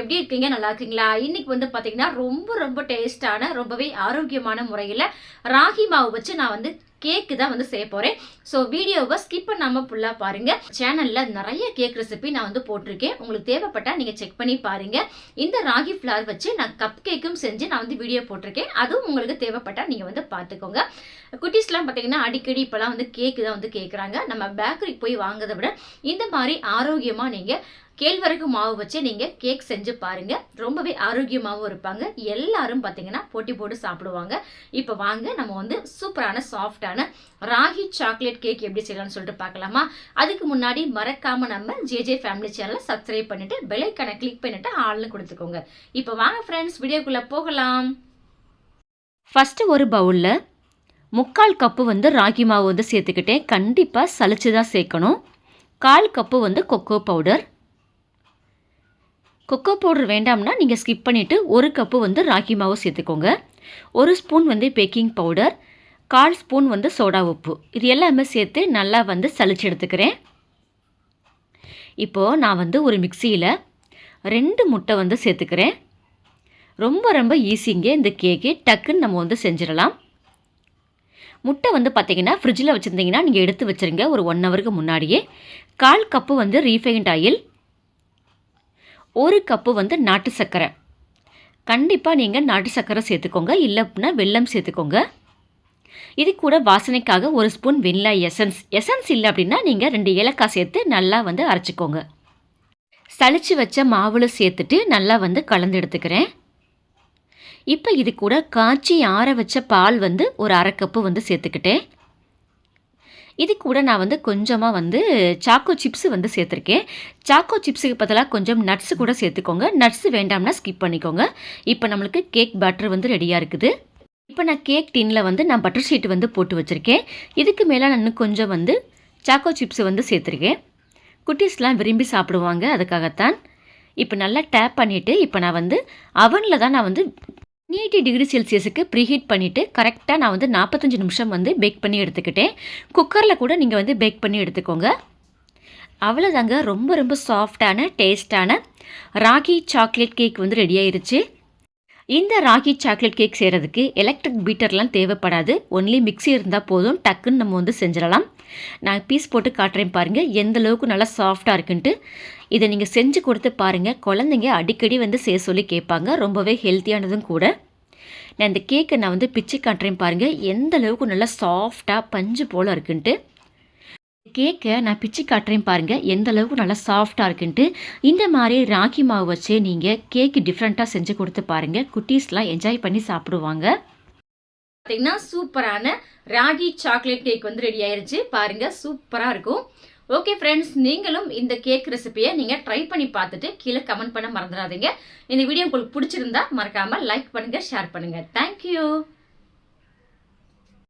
எப்படி இருக்கீங்க? நல்லா இருக்கீங்களா? இன்னைக்கு வந்து பார்த்தீங்கன்னா ரொம்ப ரொம்ப டேஸ்டான ரொம்பவே ஆரோக்கியமான முறையில் ராகி மாவு வச்சு நான் வந்து கேக்கு தான் வந்து செய்ய போகிறேன் ஸோ வீடியோவை ஸ்கிப் பண்ணாமல் ஃபுல்லாக பாருங்கள் சேனலில் நிறைய கேக் ரெசிபி நான் வந்து போட்டிருக்கேன். உங்களுக்கு தேவைப்பட்டால் நீங்கள் செக் பண்ணி பாருங்கள் இந்த ராகி ஃப்ளார் வச்சு நான் கப் கேக்கும் செஞ்சு நான் வந்து வீடியோ போட்டிருக்கேன். அதுவும் உங்களுக்கு தேவைப்பட்டால் நீங்கள் வந்து பார்த்துக்கோங்க குட்டீஸ்லாம் பார்த்தீங்கன்னா அடிக்கடி இப்போலாம் வந்து கேக்கு தான் வந்து கேட்குறாங்க நம்ம பேக்கரிக்கு போய் வாங்குறதை விட இந்த மாதிரி ஆரோக்கியமாக நீங்கள் கேழ்வரகு மாவு வச்சு நீங்கள் கேக் செஞ்சு பாருங்கள் ரொம்பவே ஆரோக்கியமாகவும் இருப்பாங்க. எல்லாரும் பார்த்தீங்கன்னா போட்டி போட்டு சாப்பிடுவாங்க. இப்போ வாங்க நம்ம வந்து சூப்பரான சாஃப்டான ராகி சாக்லேட் கேக் எப்படி செய்யலாம்னு சொல்லிட்டு பார்க்கலாமா? அதுக்கு முன்னாடி மறக்காமல் நம்ம ஜேஜே ஃபேமிலி சேனலை சப்ஸ்கிரைப் பண்ணிவிட்டு பெலைக்கனை கிளிக் பண்ணிவிட்டு ஆள்னு கொடுத்துக்கோங்க. இப்போ வாங்க ஃப்ரெண்ட்ஸ் வீடியோக்குள்ளே போகலாம். ஃபஸ்ட்டு ஒரு பவுலில் முக்கால் கப்பு வந்து ராகி மாவு வந்து சேர்த்துக்கிட்டேன். கண்டிப்பாக சளிச்சு தான் சேர்க்கணும். கால் கப்பு வந்து கொக்கோ பவுடர் கொக்கோ பவுடர் வேண்டாம்னா நீங்கள் ஸ்கிப் பண்ணிவிட்டு ஒரு கப்பு வந்து ராகி மாவு சேர்த்துக்கோங்க. ஒரு ஸ்பூன் வந்து பேக்கிங் பவுடர் கால் ஸ்பூன் வந்து சோடா உப்பு. இது எல்லாமே சேர்த்து நல்லா வந்து சளிச்சு எடுத்துக்கிறேன். இப்போது நான் வந்து ஒரு மிக்சியில் ரெண்டு முட்டை வந்து சேர்த்துக்கிறேன். ரொம்ப ரொம்ப ஈஸிங்க இந்த கேக்கு டக்குன்னு நம்ம வந்து செஞ்சிடலாம். முட்டை வந்து பார்த்தீங்கன்னா ஃப்ரிட்ஜில் வச்சுருந்தீங்கன்னா நீங்கள் எடுத்து வச்சுருங்க ஒரு ஒன் ஹவருக்கு முன்னாடியே. கால் கப்பு வந்து ரீஃபைண்ட் ஆயில் ஒரு கப்பு வந்து நாட்டு சர்க்கரை. கண்டிப்பாக நீங்கள் நாட்டு சர்க்கரை சேர்த்துக்கோங்க. இல்லை அப்படின்னா வெல்லம் சேர்த்துக்கோங்க. இது கூட வாசனைக்காக ஒரு ஸ்பூன் வெண்ணிலா எசன்ஸ். எசன்ஸ் இல்லை அப்படின்னா நீங்கள் ரெண்டு ஏலக்காய் சேர்த்து நல்லா வந்து அரைச்சிக்கோங்க. சளிச்சு வச்ச மாவில் சேர்த்துட்டு நல்லா வந்து கலந்து எடுத்துக்கிறேன். இப்போ இது கூட காய்ச்சி ஆற வச்ச பால் வந்து ஒரு அரை கப்பு வந்து சேர்த்துக்கிட்டேன். இது கூட நான் வந்து கொஞ்சமாக வந்து சாக்கோ சிப்ஸு வந்து சேர்த்துருக்கேன். சாக்கோ சிப்ஸுக்கு பதிலாக கொஞ்சம் நட்ஸு கூட சேர்த்துக்கோங்க. நட்ஸு வேண்டாம்னா ஸ்கிப் பண்ணிக்கோங்க. இப்போ நம்மளுக்கு கேக் பேட்டர் வந்து ரெடியாக இருக்குது. இப்போ நான் கேக் டின்னில் வந்து நான் பட்டர் ஷீட் வந்து போட்டு வச்சுருக்கேன். இதுக்கு மேலே நான் இன்னும் கொஞ்சம் வந்து சாக்கோ சிப்ஸு வந்து சேர்த்துருக்கேன். குட்டீஸ்லாம் விரும்பி சாப்பிடுவாங்க அதுக்காகத்தான். இப்போ நல்லா டேப் பண்ணிவிட்டு இப்போ நான் வந்து அவனில் தான் நான் வந்து எயிட்டி டிகிரி செல்சியஸுக்கு ப்ரீஹீட் பண்ணிவிட்டு கரெக்டாக நான் வந்து நாற்பத்தஞ்சு நிமிஷம் வந்து பேக் பண்ணி எடுத்துக்கிட்டேன். குக்கரில் கூட நீங்கள் வந்து பேக் பண்ணி எடுத்துக்கோங்க. அவ்வளோதாங்க ரொம்ப ரொம்ப சாஃப்டான டேஸ்டான ராகி சாக்லேட் கேக் வந்து ரெடி ஆயிருச்சு. இந்த ராகி சாக்லேட் கேக் செய்கிறதுக்கு எலக்ட்ரிக் பீட்டர்லாம் தேவைப்படாது. ஒன்லி மிக்ஸி இருந்தால் போதும். டக்குன்னு நம்ம வந்து செஞ்சிடலாம். நான் பீஸ் போட்டு காட்டுறேன் பாருங்கள் எந்த அளவுக்கு நல்லா சாஃப்டாக இருக்குன்ட்டு. இதை நீங்கள் செஞ்சு கொடுத்து பாருங்கள் குழந்தைங்க அடிக்கடி வந்து செய்ய சொல்லி கேட்பாங்க. ரொம்பவே ஹெல்த்தியானதும் கூட. நான் இந்த கேக்கை நான் வந்து பிச்சு காட்டுறேன் பாருங்கள் எந்த அளவுக்கு நல்லா சாஃப்டாக பஞ்சு போல் இருக்குன்ட்டு. கேக்கை நான் பிச்சு காட்டுறேன் பாருங்கள் எந்த அளவுக்கு நல்லா சாஃப்டாக இருக்குன்ட்டு. இந்த மாதிரி ராகி மாவு வச்சு நீங்கள் கேக்கு டிஃப்ரெண்ட்டாக செஞ்சு கொடுத்து பாருங்கள் குட்டீஸ்லாம் என்ஜாய் பண்ணி சாப்பிடுவாங்க. பார்த்தீங்கன்னா சூப்பரான ராகி சாக்லேட் கேக் வந்து ரெடி ஆயிடுச்சு பாருங்கள் சூப்பராக இருக்கும். ஓகே ஃப்ரெண்ட்ஸ் நீங்களும் இந்த கேக் ரெசிபியை நீங்கள் ட்ரை பண்ணி பார்த்துட்டு கீழே கமெண்ட் பண்ண மறந்துடாதீங்க. இந்த வீடியோ உங்களுக்கு பிடிச்சிருந்தா மறக்காமல் லைக் பண்ணுங்கள் ஷேர் பண்ணுங்கள் தேங்க்யூ